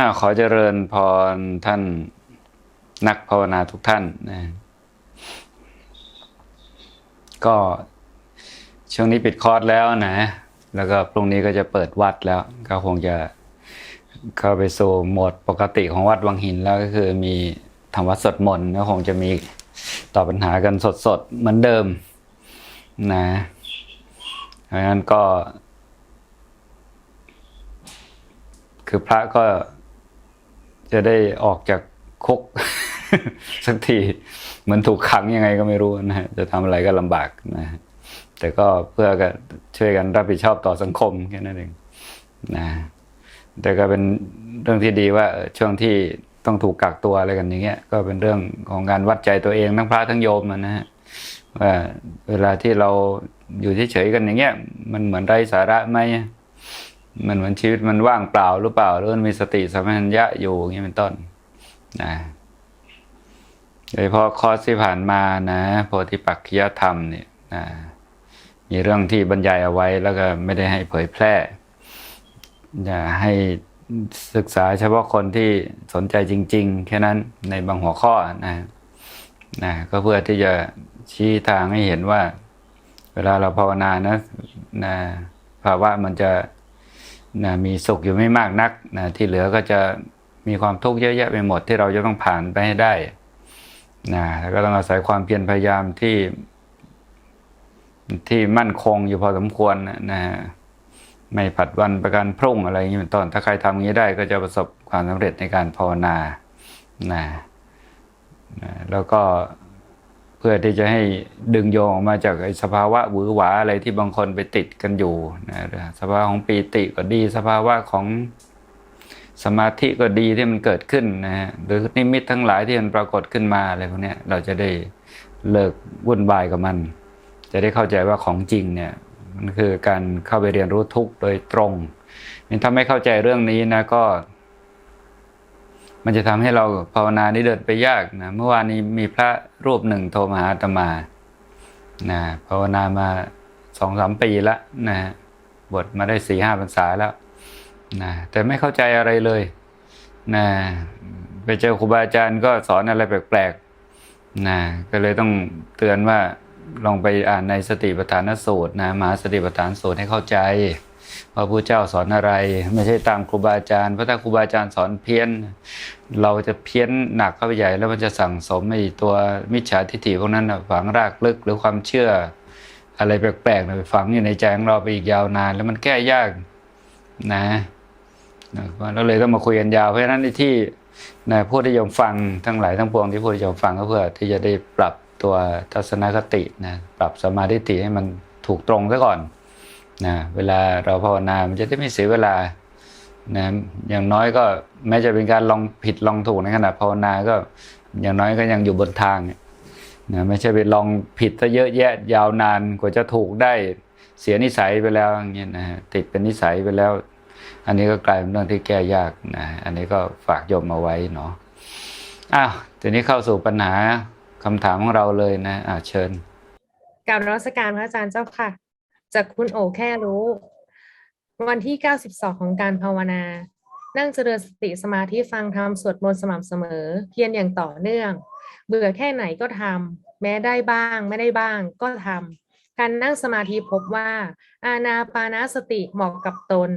าขอเจริญพรท่านนักภาวนาทุกท่านนะก็ช่วงนี้ปิดคอร์สแล้วนะ แล้วก็พรุ่งนี้ก็จะเปิดวัดแล้ว ก็คงจะเข้าไปสู่โหมดปกติของวัดวังหินแล้วก็คือมีทำวัดสดมนก็คงจะมีตอบปัญหากันสดๆเหมือนเดิมนะเพราะฉะนั้นก็ คือพระก็ จะได้ออกจากคุกสักทีเหมือนถูกขังยังไงก็ไม่รู้นะฮะจะทำอะไรก็ลำบากนะฮะแต่ก็เพื่อก็ช่วยกันรับผิดชอบต่อสังคมแค่นั้นเองนะแต่ก็เป็นเรื่องที่ดีว่าช่วงที่ต้องถูกกักตัวอะไรกันอย่างเงี้ยก็เป็นเรื่องของการวัดใจตัวเองทั้งพระทั้งโยมนะฮะว่าเวลาที่เราอยู่เฉยๆกันอย่างเงี้ยมันเหมือนไร้สาระไหม มันเหมือนชีวิตมันว่างเปล่าหรือเปล่าหรือมันมีสติสัมปชัญญะอยู่อย่างนี้เป็นต้นนะโดยเฉพาะคอร์สที่ผ่านมานะโพธิปักขิยธรรมเนี่ยนะมีเรื่องที่บรรยายเอาไว้แล้วก็ไม่ได้ให้เผยแพร่อย่าให้ศึกษาเฉพาะคนที่สนใจจริง ๆ แค่นั้นในบางหัวข้อนะนะก็เพื่อที่จะชี้ทางให้เห็นว่า เวลาเราภาวนานะนะภาวะมันจะ นะมีสุขอยู่ไม่มากนักนะที่เหลือก็จะมีความทุกข์เยอะแยะไปหมดที่เราจะต้องผ่านไปให้ได้นะแล้วก็ต้องอาศัยความเพียรพยายามที่ที่มั่นคงอยู่พอสมควรนะนะไม่ผัดวันประกันพรุ่งอะไรอย่างนี้เป็นต้นถ้าใครทำอย่างนี้ได้ก็จะประสบความสำเร็จในการภาวนานะนะแล้วก็ พื่อที่จะให้ดึงโยงออกมาจากสภาวะหวือหวาอะไรที่บางคนไปติดกันอยู่นะสภาวะของปีติก็ดี สภาวะของสมาธิก็ดีที่มันเกิดขึ้นนะฮะหรือนิมิตทั้งหลายที่มันปรากฏขึ้นมาอะไรพวกนี้เราจะได้เลิกวุ่นวายกับมัน จะได้เข้าใจว่าของจริงเนี่ยมันคือการเข้าไปเรียนรู้ทุกข์โดยตรงถ้าไม่เข้าใจเรื่องนี้นะก็ มันจะทำให้เราภาวนานี่เดินไปยากนะเมื่อวานนี้มีพระรูปหนึ่งโทรมาหาอาตมานะภาวนามาสองสามปีละนะบวชมาได้สี่ห้าพรรษาแล้วนะแต่ไม่เข้าใจอะไรเลยนะไปเจอครูบาอาจารย์ก็สอนอะไรแปลกๆนะก็เลยต้องเตือนว่าลองไปอ่านในสติปัฏฐานสูตรนะมหาสติปัฏฐานสูตรให้เข้าใจ ว่าพระเจ้าสอนอะไร ไม่ใช่ตามครูบาอาจารย์เพราะถ้าครูบาอาจารย์สอนเพี้ยน เราจะเพี้ยนหนักเข้าไปใหญ่ แล้วมันจะสั่งสมไอ้ตัวมิจฉาทิฏฐิพวกนั้นฝังรากลึกหรือความเชื่อ อะไรแปลกๆไปฝังอยู่ในใจของเราไปอีกยาวนาน แล้วมันแก้ยากนะเราเลยต้องมาคุยกันยาวเพราะฉะนั้นในที่นะผู้ที่ยอมฟังทั้งหลายทั้งปวงที่ผู้ที่ยอมฟังก็เพื่อที่จะได้ปรับตัวทัศนคตินะปรับสมาธิให้มันถูกตรงซะก่อน นะเวลาเราภาวนา มันจะได้ไม่เสียเวลานะอย่างน้อยก็แม้จะเป็นการลองผิดลองถูกในขณะภาวนาก็อย่างน้อยก็ยังอยู่บนทางเนี่ยนะไม่ใช่ไปลองผิดซะเยอะแยะยาวนานกว่าจะถูกได้เสียนิสัยไปแล้วอย่างเงี้ยนะติดเป็นนิสัยไปแล้ว อันนี้ก็กลายเป็นเรื่องที่แก้ยากนะอันนี้ก็ฝากโยมมาไว้เนาะอ้าวทีนี้เข้าสู่ปัญหาคำถามของเราเลยนะอ่าเชิญกราบนมัสการพระอาจารย์เจ้าค่ะ จากคุณโอแค่รู้ วันที่ 92 ของการภาวนา นั่งเจริญสติสมาธิฟังธรรมสวดมนต์สม่ำเสมอ เพียรอย่างต่อเนื่อง เบื่อแค่ไหนก็ทำแม้ได้บ้าง ไม่ได้บ้างก็ทำการนั่งสมาธิพบว่า อาณาปานาสติเหมาะกับตน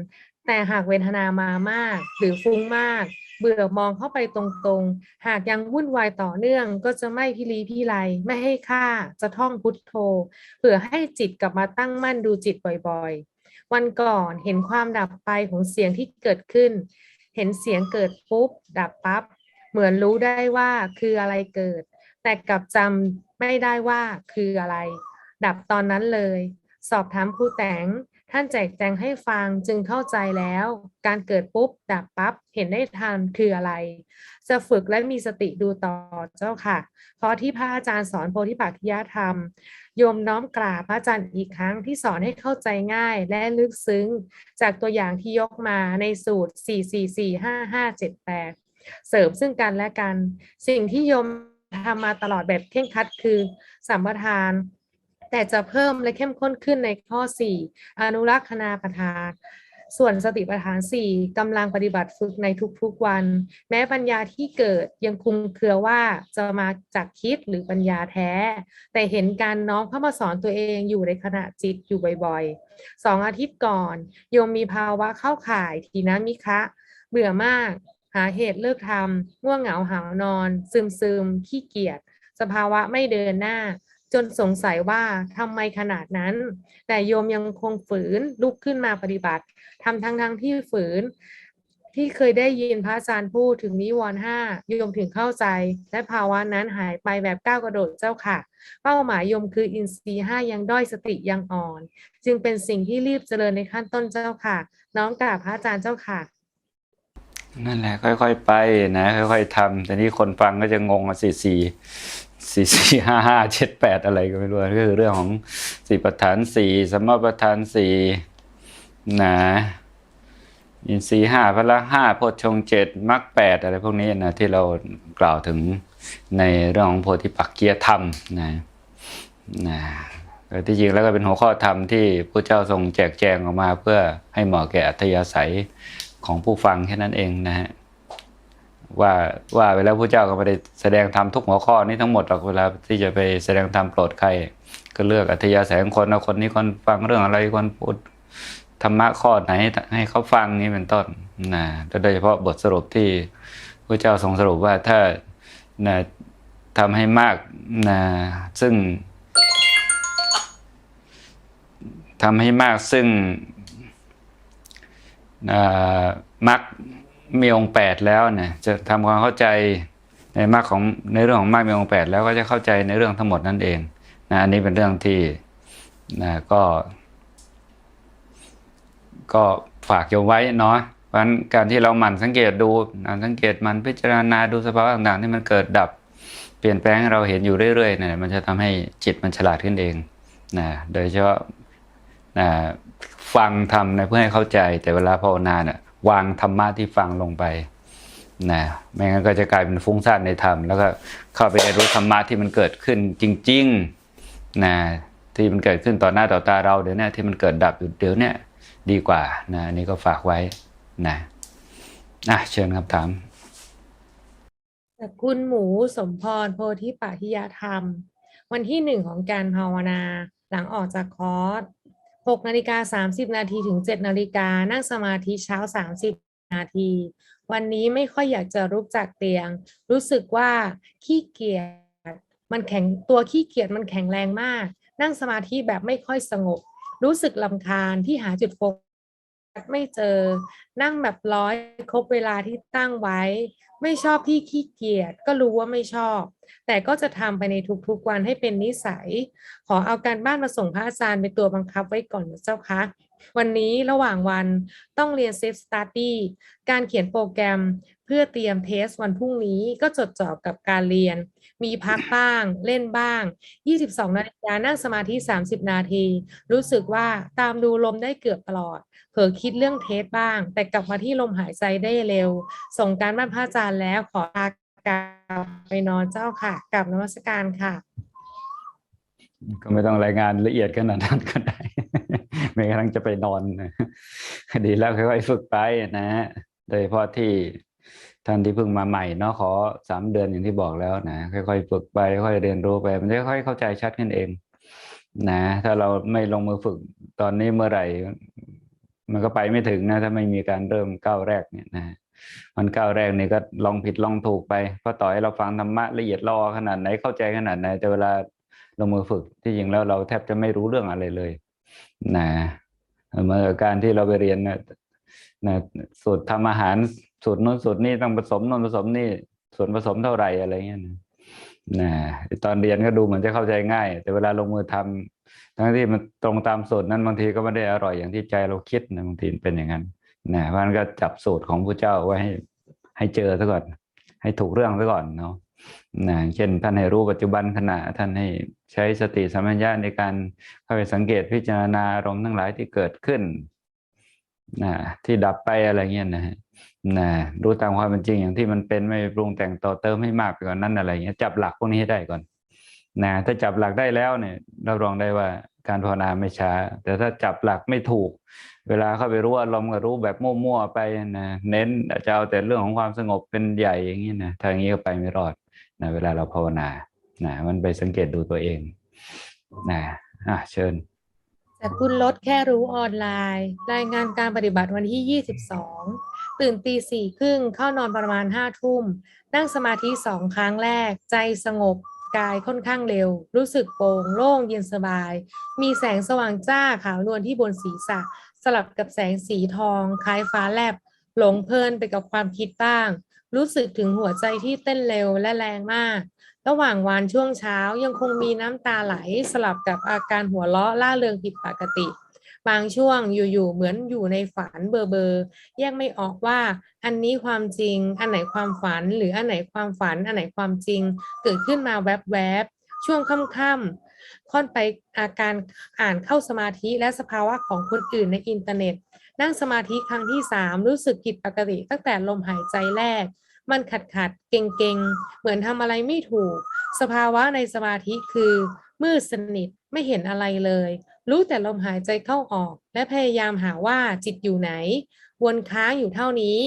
แต่หากเวทนามามาก หรือฟุ้งมาก เบื่อมองเข้าไปตรงๆ หากยังวุ่นวายต่อเนื่อง ก็จะไม่พิลีพิไลไม่ให้ค่าจะท่องพุทโธเพื่อให้จิตกลับมาตั้งมั่นดูจิตบ่อยๆ วันก่อนเห็นความดับไปของเสียงที่เกิดขึ้น เห็นเสียงเกิดปุ๊บ ดับปั๊บเหมือนรู้ได้ว่าคืออะไรเกิด แต่กลับจำไม่ได้ว่าคืออะไร ดับตอนนั้นเลย สอบถามครูแตง ท่านแจกแจงให้ฟังจึงเข้าใจแล้ว การเกิดปุ๊บ ดับปั๊บ เห็นได้ทันคืออะไร จะฝึกและมีสติดูต่อเจ้าค่ะ เพราะที่พระอาจารย์สอนโพธิปักขิยธรรม โยมน้อมกราบพระอาจารย์อีกครั้งที่สอนให้เข้าใจง่ายและลึกซึ้ง จากตัวอย่างที่ยกมาในสูตร 4 4 4 5 5 7 8 เสริมซึ่งกันและกัน สิ่งที่โยมทำมาตลอดแบบเคร่งครัดคือสัมปทาน แต่จะเพิ่มและเข้มข้นขึ้นในข้อ 4 อนุรักษณาประทานส่วนสติปัฏฐานสี่กำลังปฏิบัติฝึกในทุกๆวัน แม้ปัญญาที่เกิดยังคุมเครือว่าจะมาจากคิดหรือปัญญาแท้ แต่เห็นการน้อมเข้ามาสอนตัวเองอยู่ในขณะจิตอยู่บ่อยๆสองอาทิตย์ก่อน โยมมีภาวะเข้าข่ายทีนามิคะ เบื่อมาก หาเหตุเลิกทำง่วงเหงาหานอน ซึมซึมขี้เกียจสภาวะไม่เดินหน้า จนสงสัยว่าทำไมขนาดนั้น แต่โยมยังคงฝืนลุกขึ้นมาปฏิบัติทำทั้งทั้งที่ฝืน ที่เคยได้ยินพระอาจารย์พูดถึงนิวรณ์ห้าโยมถึงเข้าใจ และภาวะนั้นหายไปแบบก้าวกระโดดเจ้าค่ะ เป้าหมายโยมคืออินทรีย์ห้ายังด้อยสติยังอ่อน จึงเป็นสิ่งที่รีบเจริญในขั้นต้นเจ้าค่ะ น้องกราบพระอาจารย์เจ้าค่ะนั่นแหละค่อยๆไปนะค่อยๆทำแต่นี่คนฟังก็จะงงอะสี่สี่ สี่สี่ห้าห้าเจ็ดแปดอะไรก็ไม่รู้ก็คือเรื่องของสี่ประธานสี่สมประธานสี่นะอินทรีห้าพละห้าโพชฌงเจ็ดมรรคแปดอะไรพวกนี้นะที่เรากล่าวถึงในเรื่องของโพธิปักเกียธรรมนะนะแต่ที่จริงแล้วก็เป็นหัวข้อธรรมที่พระเจ้าทรงแจกแจงออกมาเพื่อให้เหมาะแก่อัธยาศัยของผู้ฟังแค่นั้นเองนะฮะ ว่าว่าไปแล้วพระเจ้าก็ไม่ได้แสดงธรรมทุกหัวข้อนี้ทั้งหมดหรอกเวลาที่จะไปแสดงธรรมโปรดใคร ก็เลือกอัธยาศัยของคนเอาคนนี้คนฟังเรื่องอะไรคนพูดธรรมะข้อไหนให้เขาฟังนี้เป็นต้นนะโดยเฉพาะบทสรุปที่พระเจ้าทรงสรุปว่าถ้านะทำให้มากนะซึ่งทำให้มากซึ่งอ่ามัก มีองค์แปดแล้วเนี่ยจะทำความเข้าใจในมรรคของในเรื่องของมรรคมีองค์แปดแล้วก็จะเข้าใจในเรื่องทั้งหมดนั่นเองนะอันนี้เป็นเรื่องที่นะก็ ก็ฝากโยมไว้เนาะเพราะฉะนั้นการที่เราหมั่นสังเกตดูหมั่นสังเกตหมันพิจารณาดูสภาวะต่างๆที่มันเกิดดับ เปลี่ยนแปลงให้เราเห็นอยู่เรื่อยๆเนี่ยมันจะทำให้จิตมันฉลาดขึ้นเองนะโดยเฉพาะนะฟังทำนะเพื่อให้เข้าใจแต่เวลาภาวนาเนี่ย วางธรรมะที่ฟังลงไปนะไม่งั้นก็จะกลายเป็นฟุ้งซ่านในธรรม แล้วก็เข้าไปในรู้ธรรมะที่มันเกิดขึ้นจริงๆนะที่มันเกิดขึ้นต่อหน้าต่อตาเราเดี๋ยวนี้ที่มันเกิดดับอยู่เดี๋ยวนี้ดีกว่านะอันนี่ก็ฝากไว้นะอะเชิญคำถามจากคุณหมูสมพรโพธิปัทยธรรม วันที่หนึ่งของการภาวนา หลังออกจากคอร์ส หกนาฬิกาสามสิบนาทีถึงเจ็ดนาฬิกานั่งสมาธิเช้าสามสิบนาที วันนี้ไม่ค่อยอยากจะลุกจากเตียง รู้สึกว่าขี้เกียจมันแข็งตัวขี้เกียจมันแข็งแรงมาก นั่งสมาธิแบบไม่ค่อยสงบ รู้สึกลำคาญที่หาจุดโฟกัสไม่เจอ นั่งแบบร้อยครบเวลาที่ตั้งไว้ ไม่ชอบที่ขี้เกียจก็รู้ว่าไม่ชอบ แต่ก็จะทำไปในทุกๆวันให้เป็นนิสัย ขอเอาการบ้านมาส่งพระอาจารย์เป็นตัวบังคับไว้ก่อนนะเจ้าคะ วันนี้ระหว่างวันต้องเรียน Safe Study การเขียนโปรแกรมเพื่อเตรียมเทสวันพรุ่งนี้ก็จดจ่อกับการเรียน มีพักบ้าง เล่นบ้าง 22 นาฬิกานั่งสมาธิ 30 นาที รู้สึกว่าตามดูลมได้เกือบตลอด เผลอคิดเรื่องเทสบ้าง แต่กลับมาที่ลมหายใจได้เร็ว ส่งการบ้านพระอาจารย์แล้วขอลากลับไปนอนเจ้าค่ะกลับนมัสการค่ะ ก็ไม่ต้องรายงานละเอียดขนาดนั้นก็ได้ ไม่กำลังจะไปนอนดีแล้วค่อยๆฝึกไปนะฮะโดยเฉพาะที่ท่านที่เพิ่งมาใหม่เนาะขอสามเดือนอย่างที่บอกแล้วนะค่อยๆฝึกไปค่อยเรียนรู้ไป มันจะค่อยเข้าใจชัดขึ้นเอง นะ ถ้าเราไม่ลงมือฝึกตอนนี้เมื่อไหร่ มันก็ไปไม่ถึงนะ ถ้าไม่มีการเริ่มก้าวแรกเนี่ยนะมันก้าวแรกนี่ก็ลองผิดลองถูกไปเพราะต่อให้เราฟังธรรมะละเอียดรอขนาดไหนเข้าใจขนาดไหนแต่เวลาลงมือฝึกที่จริงแล้วเราแทบจะไม่รู้เรื่องอะไรเลย นะเมื่อการที่เราไปเรียนนะนะสูตรทำอาหารสูตรนู้นสูตรนี้ต้องผสมนู้นผสมนี่ส่วนผสมเท่าไหร่อะไรเงี้ยนะนะตอนเรียนก็ดูเหมือนจะเข้าใจง่าย แต่เวลาลงมือทำทั้งที่มันตรงตามสูตรนั้นบางทีก็ไม่ได้อร่อยอย่างที่ใจเราคิดนะบางทีเป็นอย่างนั้นนะเพราะฉะนั้นก็จับสูตรของพระเจ้าไว้ให้ให้เจอซะก่อน ให้ถูกเรื่องซะก่อนเนาะ นะเช่นท่านให้รู้ปัจจุบันขณะท่านให้ใช้สติสัมปชัญญะในการเข้าไปสังเกตพิจารณาอารมณ์ทั้งหลายที่เกิดขึ้นนะที่ดับไปอะไรเงี้ยนะฮะนะรู้ตามความเป็นจริงอย่างที่มันเป็นไม่ปรุงแต่งต่อเติมให้มากไปกว่านนั้นอะไรเงี้ยจับหลักพวกนี้ให้ได้ก่อนนะถ้าจับหลักได้แล้วเนี่ยรับรองได้ว่าการภาวนาไม่ช้า แต่ถ้าจับหลักไม่ถูก เวลาเข้าไปรู้อารมณ์ก็รู้แบบมั่วๆไปนะเน้นจะเอาแต่เรื่องของความสงบเป็นใหญ่อย่างนี้นะทางนี้ก็ไปไม่รอด นะเวลาเราภาวนานะมันไปสังเกตดูตัวเองนะอะเชิญจากคุณลดแค่รู้ออนไลน์ รายงานการปฏิบัติวันที่ 22 ตื่นตีสี่ครึ่งเข้านอนประมาณห้าทุ่ม นั่งสมาธิสองครั้งแรก ใจสงบกายค่อนข้างเร็ว รู้สึกโปร่งโล่งเย็นสบาย มีแสงสว่างจ้าขาวนวลที่บนศีรษะ สลับกับแสงสีทอง คล้ายฟ้าแลบ หลงเพลินไปกับความคิดบ้าง รู้สึกถึงหัวใจที่เต้นเร็วและแรงมาก ระหว่างวันช่วงเช้ายังคงมีน้ำตาไหลสลับกับอาการหัวเราะล่าเริงผิดปกติ บางช่วงอยู่ๆเหมือนอยู่ในฝันเบอร์เบอร์แยกไม่ออกว่า อันนี้ความจริง อันไหนความฝัน หรืออันไหนความฝัน อันไหนความจริง เกิดขึ้นมาแวบๆช่วงค่ำๆ ค่อนไปอาการอ่านเข้าสมาธิและสภาวะของคนอื่นในอินเทอร์เน็ต นั่งสมาธิครั้งที่สามรู้สึกผิดปกติตั้งแต่ลมหายใจแรก มันขัดขัดๆเก่งเก่งๆเหมือนทำอะไรไม่ถูก สภาวะในสมาธิคือ มืดสนิทไม่เห็นอะไรเลย รู้แต่ลมหายใจเข้าออก และพยายามหาว่าจิตอยู่ไหน วนค้างอยู่เท่านี้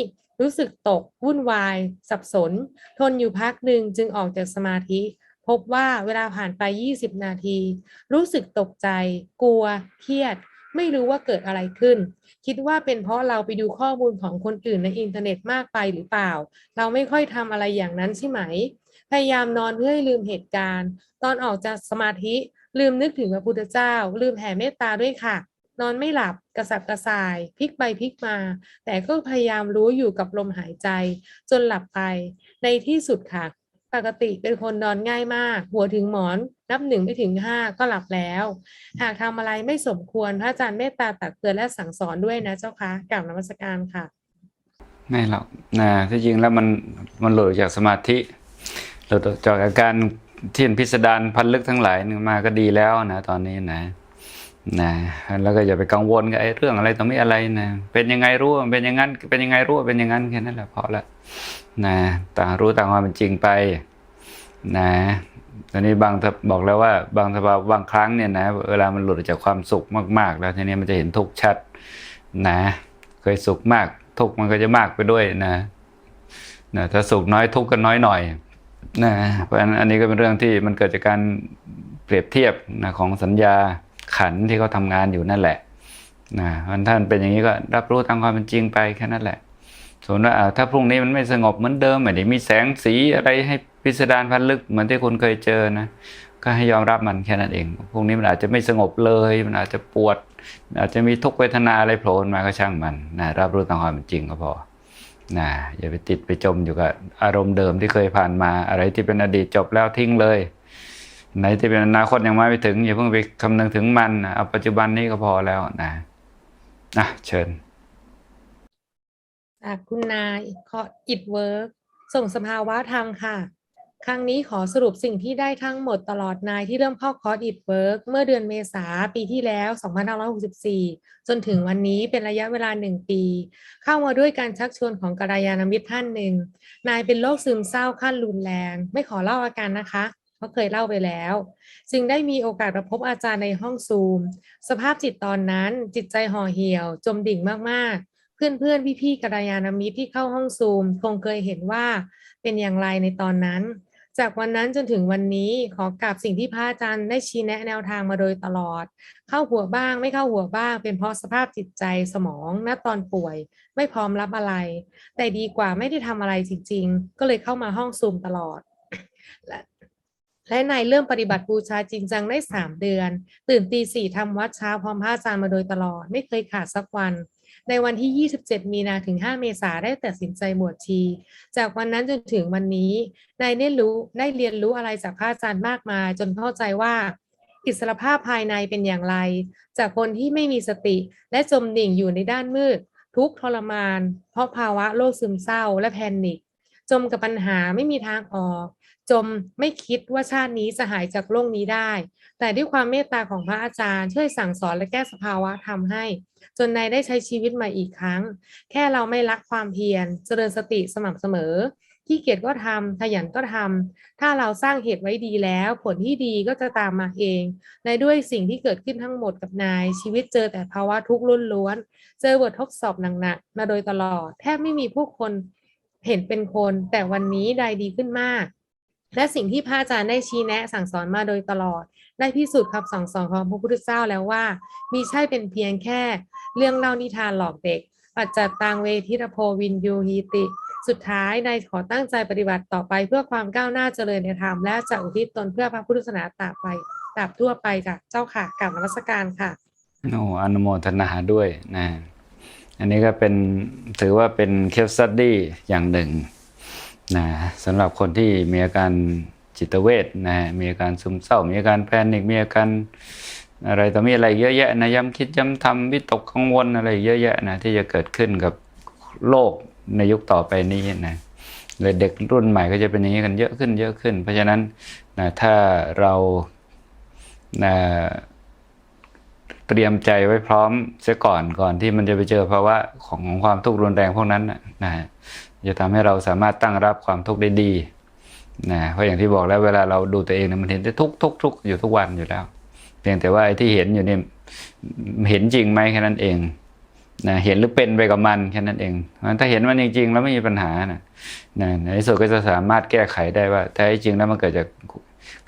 รู้สึกตก วุ่นวาย สับสน ทนอยู่พักหนึ่งจึงออกจากสมาธิ พบว่าเวลาผ่านไป 20 นาที รู้สึกตกใจ กลัว เครียด ไม่รู้ว่าเกิดอะไรขึ้น คิดว่าเป็นเพราะเราไปดูข้อมูลของคนอื่นในอินเทอร์เน็ตมากไปหรือเปล่า เราไม่ค่อยทำอะไรอย่างนั้นใช่ไหม พยายามนอนเพื่อให้ลืมเหตุการณ์ ตอนออกจากสมาธิลืมนึกถึงพระพุทธเจ้า ลืมแผ่เมตตาด้วยค่ะ นอนไม่หลับกระสับกระส่ายพลิกไปพลิกมา แต่ก็พยายามรู้อยู่กับลมหายใจ จนหลับไปในที่สุดค่ะ ปกติเป็นคนนอนง่ายมาก หัวถึงหมอนนับหนึ่งไปถึงห้าก็หลับแล้ว หากทำอะไรไม่สมควรพระอาจารย์เมตตาตักเตือนและสั่งสอนด้วยนะเจ้าค่ะกล่าวนมัสการค่ะ ไม่หรอกนะที่จริงแล้วมันมันหลุดจากสมาธิหลุดจากอาการที่พิสดารพันลึกทั้งหลายนี่มาก็ดีแล้วนะตอนนี้นะ นะแล้วก็อย่าไปกังวลกับไอ้เรื่องอะไรต่อไม่อะไรนะเป็นยังไงรู้มันเป็นอย่างนั้นเป็นยังไงรู้เป็นอย่างนั้นแค่นั้นแหละพอละนะต่างรู้ต่างความเป็นจริงไปนะตอนนี้บางบอกแล้วว่าบางสภาบางครั้งเนี่ยนะเวลามันหลุดจากความสุขมาก ๆ แล้วทีนี้มันจะเห็นทุกข์ชัดนะ เคยสุขมากทุกข์มันก็จะมากไปด้วยนะนะถ้าสุขน้อยทุกข์ก็น้อยหน่อยนะเพราะฉะนั้นอันนี้ก็เป็นเรื่องที่มันเกิดจากการเปรียบเทียบนะของสัญญา ขันที่เขาทำงานอยู่นั่นแหละนะเพราะฉะนั้นท่านเป็นอย่างนี้ก็รับรู้ตามความเป็นจริงไปแค่นั้นแหละส่วนว่าถ้าพรุ่งนี้มันไม่สงบเหมือนเดิมไม่ได้มีแสงสีอะไรให้พิสดารพันลึกเหมือนที่คุณเคยเจอนะก็ให้ยอมรับมันแค่นั้นเอง พวกนี้มันอาจจะไม่สงบเลย มันอาจจะปวด อาจจะมีทุกเวทนาอะไรโผล่มาก็ช่างมันนะรับรู้ตามความเป็นจริงก็พอนะอย่าไปติดไปจมอยู่กับอารมณ์เดิมที่เคยผ่านมา อะไรที่เป็นอดีตจบแล้วทิ้งเลย ไหนที่เป็นอนาคตยังมาไม่ถึงอย่าเพิ่งไปคำนึงถึงมันนะเอาปัจจุบันนี้ก็พอแล้วนะนะเชิญจากคุณนายขออิดเวิร์กส่งสภาวะธรรมค่ะ ครั้งนี้ขอสรุปสิ่งที่ได้ทั้งหมดตลอดนายที่เริ่มเข้าคอร์สอิดเวิร์กเมื่อเดือนเมษาปีที่แล้ว 2564 จนถึงวันนี้เป็นระยะเวลาหนึ่งปี เข้ามาด้วยการชักชวนของกัลยาณมิตรท่านหนึ่ง นายเป็นโรคซึมเศร้าขั้นรุนแรง ไม่ขอเล่าอาการนะคะ เพราะเคยเล่าไปแล้ว จึงได้มีโอกาสมาพบอาจารย์ในห้องซูม สภาพจิตตอนนั้นจิตใจห่อเหี่ยว จมดิ่งมากๆ เพื่อนๆ พี่ๆกัลยาณมิตรที่เข้าห้องซูม คงเคยเห็นว่าเป็นอย่างไรในตอนนั้น จากวันนั้นจนถึงวันนี้ขอกราบสิ่งที่พระอาจารย์ได้ชี้แนะแนวทางมาโดยตลอด เข้าหัวบ้างไม่เข้าหัวบ้าง เป็นเพราะสภาพจิตใจสมองณตอนป่วย ไม่พร้อมรับอะไร แต่ดีกว่าไม่ได้ทำอะไรจริงๆ ก็เลยเข้ามาห้องซูมตลอด และนายเริ่มปฏิบัติบูชาจริงจังได้สามเดือน ตื่นตีสี่ทำวัดเช้าพร้อมพระอาจารย์มาโดยตลอด ไม่เคยขาดสักวัน ในวันที่ 27 มีนาถึง 5 เมษาได้ตัดสินใจบวชชี จากวันนั้นจนถึงวันนี้นายได้รู้ได้เรียนรู้อะไรจากพระอาจารย์มากมาย จนเข้าใจว่าอิสรภาพภายในเป็นอย่างไร จากคนที่ไม่มีสติและจมดิ่งอยู่ในด้านมืด ทุกทรมาน เพราะภาวะโรคซึมเศร้าและแพนิคจมกับปัญหาไม่มีทางออก จมไม่คิดว่าชาตินี้จะหายจากโรคนี้ได้ แต่ด้วยความเมตตาของพระอาจารย์ ช่วยสั่งสอนและแก้สภาวะทำให้ จนนายได้ใช้ชีวิตใหม่อีกครั้ง แค่เราไม่รักความเพียร เจริญสติสม่ำเสมอขี้เกียจก็ทำขยันก็ทำถ้าเราสร้างเหตุไว้ดีแล้ว ผลที่ดีก็จะตามมาเองในด้วยสิ่งที่เกิดขึ้นทั้งหมดกับนาย ชีวิตเจอแต่ภาวะทุกข์ล้วนๆเจอบททดสอบหนักๆมาโดยตลอด แทบไม่มีผู้คนเห็นเป็นคน แต่วันนี้ได้ดีขึ้นมาก และสิ่งที่พระอาจารย์ได้ชี้แนะสั่งสอนมาโดยตลอด ได้พิสูจน์คำสั่งสอนของพระพุทธเจ้าแล้วว่า มีใช่เป็นเพียงแค่ เรื่องเล่านิทานหลอกเด็ก ปัจจัตตังเวทิตโพวินยูฮีติ สุดท้ายนายขอตั้งใจปฏิบัติต่อไปเพื่อความก้าวหน้าเจริญในธรรมและจะอุทิศตนเพื่อพระพุทธศาสนาตราบไปตราบทั่วไปค่ะ เจ้าค่ะกลับนมัสการค่ะโอ้อนุโมทนาด้วยนะ อันนี้ก็เป็นถือว่าเป็นเคสสตดี้อย่างหนึ่ง นะสำหรับคนที่มีอาการจิตเวชนะมีอาการซึมเศร้า มีอาการแพนิคมีอาการอะไรต่อมีอะไรเยอะแยะนะย้ำคิดย้ำทำวิตกกังวลอะไรเยอะแยะนะที่จะเกิดขึ้นกับโลกในยุคต่อไปนี้นะเลยเด็กรุ่นใหม่ก็จะเป็นอย่างนี้กันเยอะขึ้นเยอะขึ้น เพราะฉะนั้นนะถ้าเรานะเตรียมใจไว้พร้อมเสียก่อนก่อนที่มันจะไปเจอภาวะของความทุกข์รุนแรงพวกนั้นนะนะฮะ จะทำให้เราสามารถตั้งรับความทุกข์ได้ดีนะเพราะอย่างที่บอกแล้วเวลาเราดูตัวเองเนะมันเห็นได้ทุกทุกทุกอยู่ทุกวันอยู่แล้ว เพียงแต่ว่าไอ้ที่เห็นอยู่เนี่ยเห็นจริงไหมแค่นั้นเองนะเห็นหรือเป็นไปกับมันแค่นั้นเองเพราะฉะนั้นถ้าเห็นมันจริงๆแล้วไม่มีปัญหานะนะในที่สุดก็จะสามารถแก้ไขได้ว่าแท้จริงแล้วมันเกิดจาก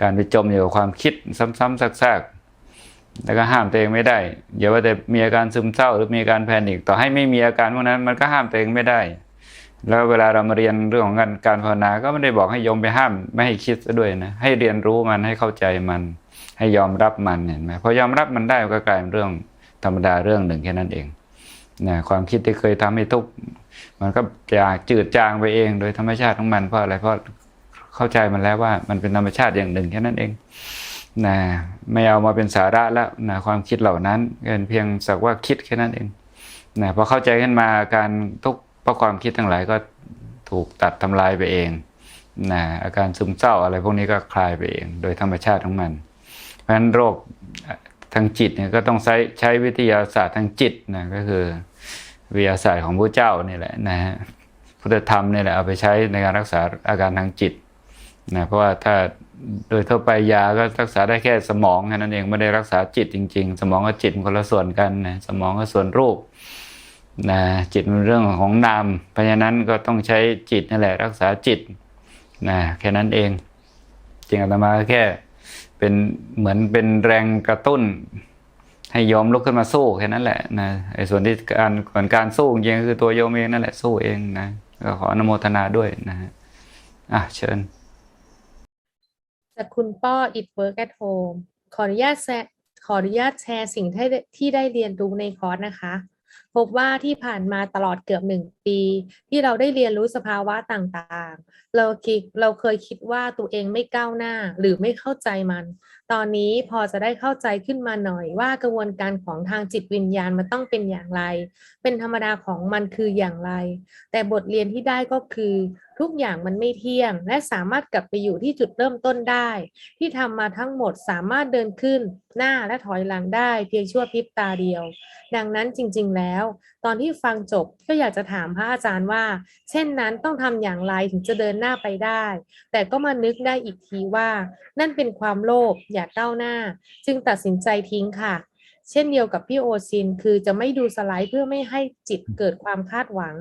การไปจมอยู่กับความคิดซ้ำๆซากๆแล้วก็ห้ามตัวเองไม่ได้อย่าว่าแต่มีอาการซึมเศร้าหรือมีอาการแพนิคต่อให้ไม่มีอาการพวกนั้น มันก็ห้ามตัวเองไม่ได้ แล้วเวลาเรามาเรียนเรื่องของการการภาวนาก็ไม่ได้บอกให้โยมไปห้าม ไม่ให้คิดซะด้วยนะให้เรียนรู้มันให้เข้าใจมัน ให้ยอมรับมันเห็นไหมพอยอมรับมันได้ก็กลายเป็นเรื่องธรรมดาเรื่องหนึ่งแค่นั้นเองนะความคิดที่เคยทำให้ทุกข์มันก็จะจืดจางไปเอง โดยธรรมชาติของมันเพราะอะไรเพราะเข้าใจมันแล้วว่ามันเป็นธรรมชาติอย่างหนึ่งแค่นั้นเองนะไม่เอามาเป็นสาระแล้วนะความคิดเหล่านั้นเป็นเพียงสักว่าคิดแค่นั้นเองนะพอเข้าใจขึ้นมาการทุกข์ เพราะความคิดทั้งหลายก็ถูกตัดทำลายไปเองนะอาการซึมเศร้าอะไรพวกนี้ก็คลายไปเอง โดยธรรมชาติของมัน เพราะฉะนั้นโรคทางจิตเนี่ยก็ต้องใช้ใช้วิทยาศาสตร์ทางจิตนะก็คือวิทยาศาสตร์ของพระเจ้านี่แหละนะฮะพุทธธรรมนี่แหละเอาไปใช้ในการรักษาอาการทางจิตนะเพราะว่าถ้าโดยทั่วไปยาก็รักษาได้แค่สมองแค่นั้นเองไม่ได้รักษาจิตจริง ๆ สมองกับจิตมันคนละส่วนกันนะสมองก็ส่วนรูป นะจิตมันเรื่องของนาม เพราะฉะนั้นก็ต้องใช้จิตนั่นแหละรักษาจิตนะแค่นั้นเองจริงอาตมาก็แค่เป็นเหมือนเป็นแรงกระตุ้น ให้ยอมลุกขึ้นมาสู้แค่นั้นแหละนะไอ้ส่วนที่การส่วนการสู้จริงๆคือตัวโยมเองนั่นแหละสู้เองนะก็ขออนุโมทนาด้วยนะฮะอะเชิญจากคุณป้อ it work at home ขออนุญาตแชร์ขออนุญาตแชร์สิ่งที่ได้ที่ได้เรียนรู้ในคอร์สนะคะพบว่าที่ผ่านมาตลอดเกือบหนึ่งปี ที่เราได้เรียนรู้สภาวะต่างๆ เราคิดเราเคยคิดว่าตัวเองไม่ก้าวหน้าหรือไม่เข้าใจมัน ตอนนี้พอจะได้เข้าใจขึ้นมาหน่อยว่ากระบวนการของทางจิตวิญญาณมันต้องเป็นอย่างไร เป็นธรรมดาของมันคืออย่างไร แต่บทเรียนที่ได้ก็คือทุกอย่างมันไม่เที่ยง และสามารถกลับไปอยู่ที่จุดเริ่มต้นได้ ที่ทำมาทั้งหมดสามารถเดินขึ้น หน้าและถอยหลังได้เพียงชั่วพริบตาเดียว ดังนั้นจริง ๆ แล้วตอนที่ฟังจบก็อยากจะถามพระอาจารย์ว่า เช่นนั้นต้องทำอย่างไรถึงจะเดินหน้าไปได้ แต่ก็มานึกได้อีกทีว่า นั่นเป็นความโลภอยากก้าวหน้า จึงตัดสินใจทิ้งค่ะ เช่นเดียวกับพี่โอซินคือจะไม่ดูสไลด์เพื่อไม่ให้จิตเกิดความคาดหวัง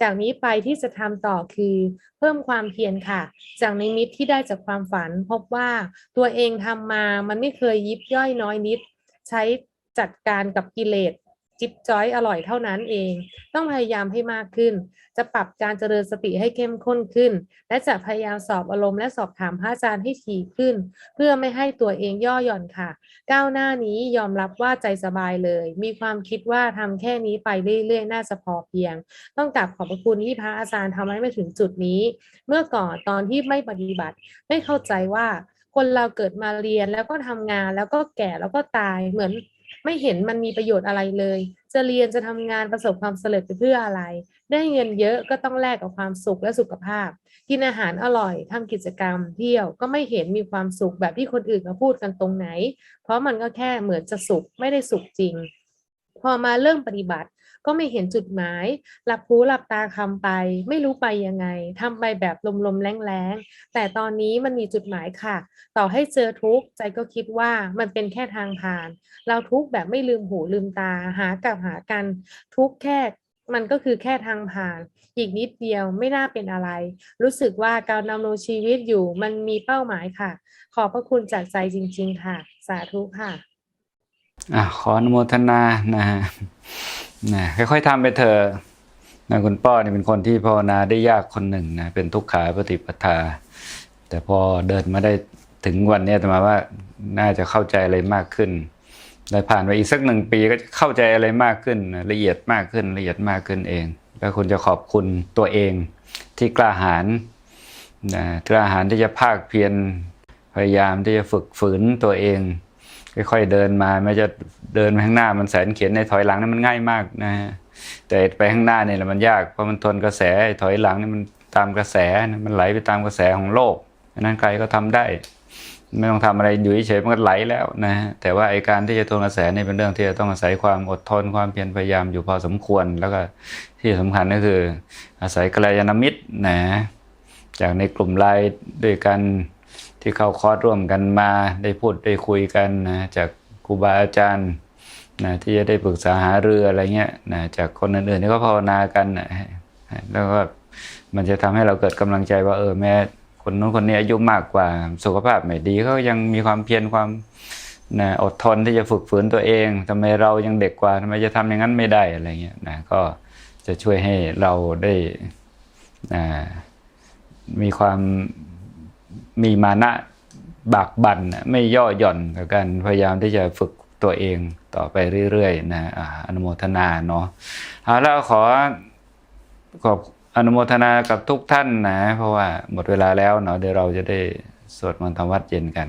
จากนี้ไปที่จะทำต่อคือ เพิ่มความเพียรค่ะ จากในมิตที่ได้จากความฝัน พบว่าตัวเองทำมามันไม่เคยยิบย่อยน้อยนิด ใช้จัดการกับกิเลส จิบจ้อยอร่อยเท่านั้นเอง ต้องพยายามให้มากขึ้น จะปรับการเจริญสติให้เข้มข้นขึ้น และจะพยายามสอบอารมณ์และสอบถามพระอาจารย์ให้ถี่ขึ้น เพื่อไม่ให้ตัวเองย่อหย่อนค่ะ ก้าวหน้านี้ยอมรับว่าใจสบายเลย มีความคิดว่าทำแค่นี้ไปเรื่อยๆน่าจะพอเพียง ต้องกราบขอบพระคุณที่พระอาจารย์ทำให้มาถึงจุดนี้ เมื่อก่อนตอนที่ไม่ปฏิบัติ ไม่เข้าใจว่าคนเราเกิดมาเรียนแล้วก็ทำงานแล้วก็แก่แล้วก็ตายเหมือน ไม่เห็นมันมีประโยชน์อะไรเลย จะเรียนจะทำงานประสบความสำเร็จไปเพื่ออะไร ได้เงินเยอะก็ต้องแลกกับความสุขและสุขภาพ กินอาหารอร่อยทำกิจกรรม เที่ยวก็ไม่เห็นมีความสุขแบบที่คนอื่นมาพูดกันตรงไหน เพราะมันก็แค่เหมือนจะสุขไม่ได้สุขจริง พอมาเริ่มปฏิบัติ ก็ไม่เห็นจุดหมาย หลับหูหลับตาคำไป ไม่รู้ไปยังไงทำไปแบบลมๆแรงๆ แต่ตอนนี้มันมีจุดหมายค่ะ ต่อให้เจอทุกข์ใจก็คิดว่ามันเป็นแค่ทางผ่าน เราทุกข์แบบไม่ลืมหูลืมตาหากับหากันทุกข์แค่มันก็คือแค่ทางผ่าน อีกนิดเดียวไม่น่าเป็นอะไร รู้สึกว่าการดำรงชีวิตอยู่มันมีเป้าหมายค่ะ ขอบพระคุณจากใจจริง ๆ ค่ะ สาธุค่ะ อะขออนุโมทนานะฮะ นะค่อยๆทำไปเถอะนะคุณป้อนี่ยเป็นคนที่ภาวนาได้ยากคนหนึ่งนะเป็นทุกขาปฏิปทา แต่พอเดินมาได้ถึงวันนี้ยแต่มาว่าน่าจะเข้าใจอะไรมากขึ้นได้ผ่านไปอีกสักหนึ่งปีก็จะเข้าใจอะไรมากขึ้น ละเอียดมากขึ้นละเอียดมากขึ้นเอง แล้วคุณจะขอบคุณตัวเองที่กล้าหาญนะกล้าหาญที่จะภาคเพียรพยายามที่จะฝึกฝืนตัวเอง ค่อยๆเดินมาแม้จะเดินไปข้างหน้ามันแสนเขียนในถอยหลังนี่มันง่ายมากนะฮะแต่ไปข้างหน้าเนี่ยแหละมันยากเพราะมันทนกระแสถอยหลังนี่มันตามกระแสมันไหลไปตามกระแสของโลกนั้นใครก็ทำได้ ไม่ต้องทำอะไรอยู่เฉยมันก็ไหลแล้วนะฮะแต่ว่าไอการที่จะทนกระแสนี่เป็นเรื่องที่จะต้องอาศัยความอดทนความเพียรพยายามอยู่พอสมควร แล้วก็ที่สำคัญก็คือ อาศัยกัลยาณมิตรนะจากในกลุ่มไลน์ด้วยกัน ที่เข้าคอร์สร่วมกันมาได้พูดได้คุยกันนะจากครูบาอาจารย์นะที่จะได้ปรึกษาหาเรืออะไรเงี้ยนะจากคนอื่นๆที่ก็ภาวนากันนะแล้วก็มันจะทำให้เราเกิดกำลังใจว่าเออแม้คนนู้นคนนี้อายุมากกว่าสุขภาพไม่ดีเขายังมีความเพียรความนะอดทนที่จะฝึกฝืนตัวเองทำไมเรายังเด็กกว่าทำไมจะทำอย่างนั้นไม่ได้อะไรเงี้ยนะก็จะช่วยให้เราได้นะมีความ มีมานะบากบั่นไม่ย่อหย่อนกับการพยายามที่จะฝึกตัวเองต่อไปเรื่อยๆนะอาอนุโมทนาเนาะเอาแล้วขอขอบอนุโมทนากับทุกท่านนะ เพราะว่าหมดเวลาแล้วเนาะเดี๋ยวเราจะได้สวดมนต์ทำวัดเย็นกัน